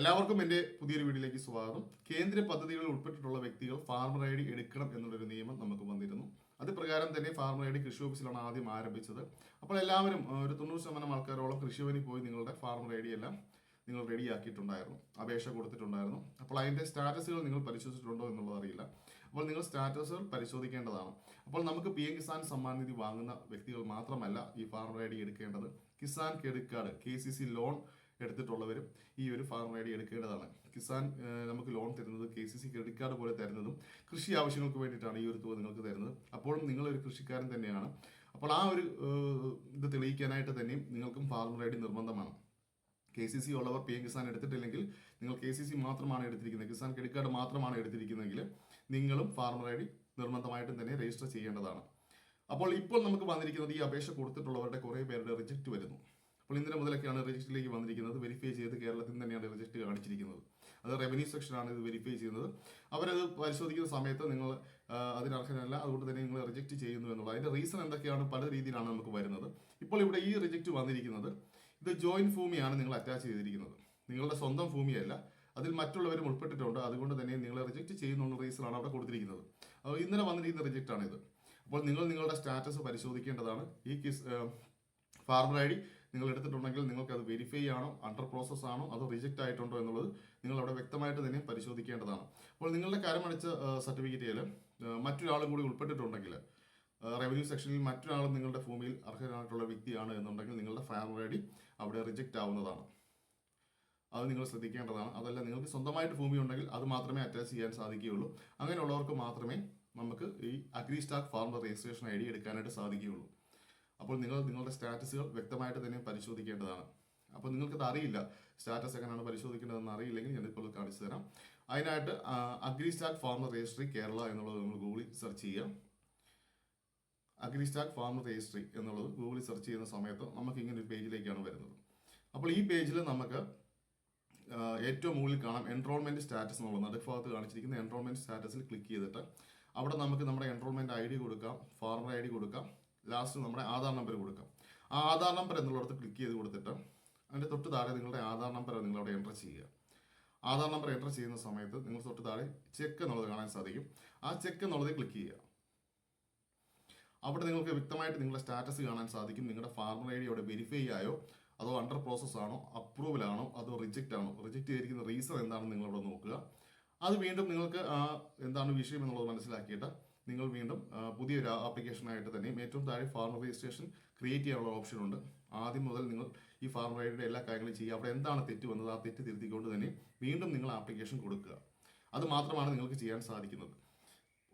എല്ലാവർക്കും എന്റെ പുതിയൊരു വീഡിയോയിലേക്ക് സ്വാഗതം. കേന്ദ്ര പദ്ധതികളിൽ ഉൾപ്പെട്ടിട്ടുള്ള വ്യക്തികൾ ഫാർമർ ഐ ഡി എടുക്കണം എന്നുള്ളൊരു നിയമം നമുക്ക് വന്നിരുന്നു. അത് പ്രകാരം തന്നെ ഫാർമർ ഐ ഡി കൃഷി ഓഫീസിലാണ് ആദ്യം ആരംഭിച്ചത്. അപ്പോൾ എല്ലാവരും ഒരു തൊണ്ണൂറ് ശതമാനം ആൾക്കാരോളം കൃഷിഭവനിൽ പോയി നിങ്ങളുടെ ഫാർമർ ഐ ഡി എല്ലാം നിങ്ങൾ റെഡിയാക്കിയിട്ടുണ്ടായിരുന്നു അപേക്ഷ കൊടുത്തിട്ടുണ്ടായിരുന്നു. അപ്പോൾ അതിന്റെ സ്റ്റാറ്റസുകൾ നിങ്ങൾ പരിശോധിച്ചിട്ടുണ്ടോ എന്നുള്ളത് അറിയില്ല. അപ്പോൾ നിങ്ങൾ സ്റ്റാറ്റസുകൾ പരിശോധിക്കേണ്ടതാണ്. അപ്പോൾ നമുക്ക് പി എം കിസാൻ സമ്മാൻ നിധി വാങ്ങുന്ന വ്യക്തികൾ മാത്രമല്ല ഈ ഫാർമർ ഐ ഡി എടുക്കേണ്ടത്. Kisan credit card K C C loan എടുത്തിട്ടുള്ളവരും ഈ ഒരു ഫാർമർ ഐ ഡി എടുക്കേണ്ടതാണ്. കിസാൻ നമുക്ക് ലോൺ തരുന്നത് K C C credit card പോലെ തരുന്നതും കൃഷി ആവശ്യങ്ങൾക്ക് വേണ്ടിയിട്ടാണ് ഈ ഒരു തുക നിങ്ങൾക്ക് തരുന്നത്. അപ്പോഴും നിങ്ങളൊരു കൃഷിക്കാരൻ തന്നെയാണ്. അപ്പോൾ ആ ഒരു ഇത് തെളിയിക്കാനായിട്ട് തന്നെയും നിങ്ങൾക്കും ഫാർമർ ഐ ഡി നിർബന്ധമാണ്. കെ സി സി ഉള്ളവർ പി എം കിസാൻ എടുത്തിട്ടില്ലെങ്കിൽ നിങ്ങൾ കെ സി സി മാത്രമാണ് എടുത്തിരിക്കുന്നത്. കിസാൻ ക്രെഡിറ്റ് കാർഡ് മാത്രമാണ് എടുത്തിരിക്കുന്നതെങ്കിൽ നിങ്ങളും ഫാർമർ ഐ ഡി നിർബന്ധമായിട്ടും തന്നെ രജിസ്റ്റർ ചെയ്യേണ്ടതാണ്. അപ്പോൾ ഇപ്പോൾ നമുക്ക് വന്നിരിക്കുന്നത് ഈ അപേക്ഷ കൊടുത്തിട്ടുള്ളവരുടെ കുറേ പേരുടെ റിജക്റ്റ് വരുന്നു. അപ്പോൾ ഇന്നലെ മുതലൊക്കെയാണ് രജിസ്റ്ററിലേക്ക് വന്നിരിക്കുന്നത്. വെരിഫൈ ചെയ്ത് കേരളത്തിൽ നിന്ന് തന്നെയാണ് രജിസ്റ്റർ കാണിച്ചിരിക്കുന്നത്. അത് റവന്യൂ സെക്ഷനാണ് ഇത് വെരിഫൈ ചെയ്യുന്നത്. അവരത് പരിശോധിക്കുന്ന സമയത്ത് നിങ്ങൾ അതിനർഹനല്ല അതുകൊണ്ട് തന്നെ നിങ്ങൾ റിജക്റ്റ് ചെയ്യുന്നു എന്നുള്ളത്. അതിന്റെ റീസൺ എന്തൊക്കെയാണ്? പല രീതിയിലാണ് നമുക്ക് വരുന്നത്. ഇപ്പോൾ ഇവിടെ ഈ റിജക്റ്റ് വന്നിരിക്കുന്നത് ഇത് ജോയിന്റ് ഭൂമിയാണ് നിങ്ങൾ അറ്റാച്ച് ചെയ്തിരിക്കുന്നത്. നിങ്ങളുടെ സ്വന്തം ഭൂമിയല്ല. അതിൽ മറ്റുള്ളവരും ഉൾപ്പെട്ടിട്ടുണ്ട്. അതുകൊണ്ട് തന്നെ നിങ്ങളെ റിജക്റ്റ് ചെയ്യുന്നുള്ള റീസണാണ് അവിടെ കൊടുത്തിരിക്കുന്നത്. ഇന്നലെ വന്നിരിക്കുന്ന റിജക്റ്റ് ആണ് ഇത്. അപ്പോൾ നിങ്ങൾ നിങ്ങളുടെ സ്റ്റാറ്റസ് പരിശോധിക്കേണ്ടതാണ്. ഈ കിസ് ഫാർമർ ഐ ഡി നിങ്ങൾ എടുത്തിട്ടുണ്ടെങ്കിൽ നിങ്ങൾക്ക് അത് വെരിഫൈ ആണോ അണ്ടർ പ്രോസസ് ആണോ അത് റിജക്റ്റ് ആയിട്ടുണ്ടോ എന്നുള്ളത് നിങ്ങൾ അവിടെ വ്യക്തമായിട്ട് തന്നെ പരിശോധിക്കേണ്ടതാണ്. അപ്പോൾ നിങ്ങളുടെ കരമടിച്ച സർട്ടിഫിക്കറ്റിൽ മറ്റൊരാളും കൂടി ഉൾപ്പെട്ടിട്ടുണ്ടെങ്കിൽ റവന്യൂ സെക്ഷനിൽ മറ്റൊരാളും നിങ്ങളുടെ ഭൂമിയിൽ അർഹനായിട്ടുള്ള വ്യക്തിയാണ് എന്നുണ്ടെങ്കിൽ നിങ്ങളുടെ ഫാർമർ ഐ അവിടെ റിജക്റ്റ് ആവുന്നതാണ്. അത് നിങ്ങൾ ശ്രദ്ധിക്കേണ്ടതാണ്. അതല്ല നിങ്ങൾക്ക് സ്വന്തമായിട്ട് ഭൂമി ഉണ്ടെങ്കിൽ അത് മാത്രമേ അറ്റാച്ച് ചെയ്യാൻ സാധിക്കുകയുള്ളൂ. അങ്ങനെയുള്ളവർക്ക് മാത്രമേ നമുക്ക് ഈ agri stack farmer registration I D എടുക്കാനായിട്ട് സാധിക്കുകയുള്ളൂ. അപ്പോൾ നിങ്ങൾ നിങ്ങളുടെ സ്റ്റാറ്റസുകൾ വ്യക്തമായിട്ട് തന്നെ പരിശോധിക്കേണ്ടതാണ്. അപ്പോൾ നിങ്ങൾക്കത് അറിയില്ല. സ്റ്റാറ്റസ് എങ്ങനെയാണ് പരിശോധിക്കേണ്ടതെന്ന് അറിയില്ലെങ്കിൽ ഞാൻ ഇപ്പോൾ കാണിച്ചു തരാം. അതിനായിട്ട് agri stack farmer registry Kerala എന്നുള്ളത് നമ്മൾ ഗൂഗിളിൽ സെർച്ച് ചെയ്യുക അഗ്രി സ്റ്റാക്ക് ഫാർമർ രജിസ്ട്രി എന്നുള്ളത് ഗൂഗിളിൽ സെർച്ച് ചെയ്യുന്ന സമയത്ത് നമുക്ക് ഇങ്ങനെ ഒരു പേജിലേക്കാണ് വരുന്നത്. അപ്പോൾ ഈ പേജിൽ നമുക്ക് ഏറ്റവും മുകളിൽ കാണാം എൻറോൾമെന്റ് സ്റ്റാറ്റസ് എന്നുള്ളത്. നടുഭാഗത്ത് കാണിച്ചിരിക്കുന്ന എൻറോൾമെന്റ് സ്റ്റാറ്റസിൽ ക്ലിക്ക് ചെയ്തിട്ട് അവിടെ നമുക്ക് നമ്മുടെ എൻറോൾമെന്റ് ഐ ഡി കൊടുക്കാം ഫാർമർ ഐ ഡി കൊടുക്കാം. ലാസ്റ്റ് നമ്മുടെ ആധാർ നമ്പർ കൊടുക്കാം. ആ ആധാർ നമ്പർ എന്നുള്ളടത്ത് ക്ലിക്ക് ചെയ്ത് കൊടുത്തിട്ട് അതിന്റെ തൊട്ട് താഴെ നിങ്ങളുടെ ആധാർ നമ്പർ നിങ്ങൾ അവിടെ എന്റർ ചെയ്യുക. ആധാർ നമ്പർ എന്റർ ചെയ്യുന്ന സമയത്ത് നിങ്ങൾ തൊട്ട് താഴെ ചെക്ക് എന്നുള്ളത് കാണാൻ സാധിക്കും. ആ ചെക്ക് എന്നുള്ളത് ക്ലിക്ക് ചെയ്യുക. അവിടെ നിങ്ങൾക്ക് വ്യക്തമായിട്ട് നിങ്ങളുടെ സ്റ്റാറ്റസ് കാണാൻ സാധിക്കും. നിങ്ങളുടെ ഫാർമർ ഐ ഡി അവിടെ വെരിഫൈ ആയോ? അതോ അണ്ടർ പ്രോസസ് ആണോ? അപ്രൂവൽ ആണോ? അതോ റിജക്റ്റ് ആണോ? റിജക്റ്റ് ചെയ്തിരിക്കുന്ന റീസൺ എന്താണെന്ന് നിങ്ങൾ അവിടെ നോക്കുക. അത് വീണ്ടും നിങ്ങൾക്ക് എന്താണ് വിഷയം എന്നുള്ളത് മനസ്സിലാക്കിയിട്ട് നിങ്ങൾ വീണ്ടും പുതിയൊരു ആപ്ലിക്കേഷനായിട്ട് തന്നെയും ഏറ്റവും താഴെ ഫാർമർ രജിസ്ട്രേഷൻ ക്രിയേറ്റ് ചെയ്യാനുള്ള ഓപ്ഷൻ ഉണ്ട്. ആദ്യം മുതൽ നിങ്ങൾ ഈ ഫാർമർ ഐഡിയുടെ എല്ലാ കാര്യങ്ങളും ചെയ്യുക. അവിടെ എന്താണ് തെറ്റ് വന്നത്? ആ തെറ്റ് തിരുത്തിക്കൊണ്ട് തന്നെ വീണ്ടും നിങ്ങൾ ആപ്ലിക്കേഷൻ കൊടുക്കുക. അത് മാത്രമാണ് നിങ്ങൾക്ക് ചെയ്യാൻ സാധിക്കുന്നത്.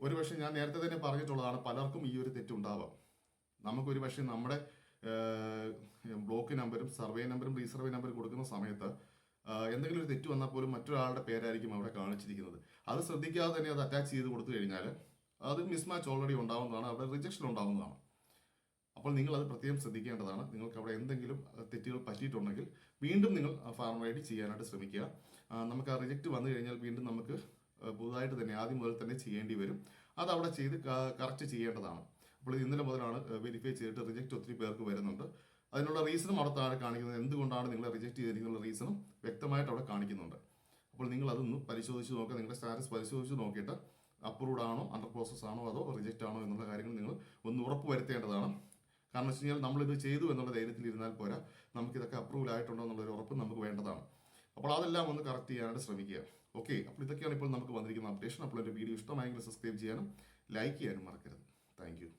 ഒരു പക്ഷേ ഞാൻ നേരത്തെ തന്നെ പറഞ്ഞിട്ടുള്ളതാണ് പലർക്കും ഈ ഒരു തെറ്റുണ്ടാവാം നമുക്കൊരു പക്ഷേ നമ്മുടെ ബ്ലോക്ക് നമ്പരും സർവേ നമ്പറും റീസർവേ നമ്പറും കൊടുക്കുന്ന സമയത്ത് എന്തെങ്കിലും ഒരു തെറ്റ് വന്നാൽ പോലും മറ്റൊരാളുടെ പേരായിരിക്കും അവിടെ കാണിച്ചിരിക്കുന്നത്. അത് ശ്രദ്ധിക്കാതെ തന്നെ അത് അറ്റാച്ച് ചെയ്ത് കൊടുത്തു കഴിഞ്ഞാൽ അത് മിസ്മാച്ച് ഓൾറെഡി ഉണ്ടാവുന്നതാണ് അവിടെ റിജക്ഷൻ ഉണ്ടാവുന്നതാണ്. അപ്പോൾ നിങ്ങൾ അത് പ്രത്യേകം ശ്രദ്ധിക്കേണ്ടതാണ്. നിങ്ങൾക്ക് അവിടെ എന്തെങ്കിലും തെറ്റുകൾ പറ്റിയിട്ടുണ്ടെങ്കിൽ വീണ്ടും നിങ്ങൾ ഫാർമർ ഐ ഡി ചെയ്യാനായിട്ട് ശ്രമിക്കുക. നമുക്ക് ആ റിജക്റ്റ് വന്നു കഴിഞ്ഞാൽ വീണ്ടും നമുക്ക് പുതുതായിട്ട് തന്നെ ആദ്യം മുതൽ തന്നെ ചെയ്യേണ്ടി വരും. അത് അവിടെ ചെയ്ത് കറക്റ്റ് ചെയ്യേണ്ടതാണ്. അപ്പോൾ ഇത് ഇന്നലെ മുതലാണ് വെരിഫൈ ചെയ്തിട്ട് റിജക്റ്റ് ഒത്തിരി പേർക്ക് വരുന്നുണ്ട്. അതിനുള്ള റീസണും അവിടെ താഴെ കാണിക്കുന്നത് എന്തുകൊണ്ടാണ് നിങ്ങളെ റിജക്റ്റ് ചെയ്തിരിക്കുന്ന റീസണും വ്യക്തമായിട്ട് അവിടെ കാണിക്കുന്നുണ്ട്. അപ്പോൾ നിങ്ങൾ അതൊന്ന് പരിശോധിച്ച് നോക്കുക. നിങ്ങളുടെ സ്റ്റാറ്റസ് പരിശോധിച്ച് നോക്കിയിട്ട് അപ്രൂവ്ഡ് ആണോ അണ്ടർ പ്രോസസ് ആണോ അതോ റിജക്റ്റ് ആണോ എന്നുള്ള കാര്യങ്ങൾ നിങ്ങൾ ഒന്ന് ഉറപ്പ് വരുത്തേണ്ടതാണ്. കാരണം വെച്ച് കഴിഞ്ഞാൽ നമ്മളിത് ചെയ്തു എന്നുള്ള ധൈര്യത്തിൽ ഇരുന്നാൽ പോരാ. നമുക്കിതൊക്കെ അപ്രൂവൽ ആയിട്ടുണ്ടോ എന്നുള്ളൊരു ഉറപ്പ് നമുക്ക് വേണ്ടതാണ്. അപ്പോൾ അതെല്ലാം ഒന്ന് കറക്റ്റ് ചെയ്യാനായിട്ട് ശ്രമിക്കുക. ഓക്കെ അപ്പോൾ ഇതൊക്കെയാണ് ഇപ്പോൾ നമുക്ക് വന്നിരിക്കുന്ന അപ്ഡേഷൻ അപ്പോൾ എന്റെ വീഡിയോ ഇഷ്ടമായെങ്കിൽ സബ്സ്ക്രൈബ് ചെയ്യാനും ലൈക്ക് ചെയ്യാനും മറക്കരുത്. താങ്ക്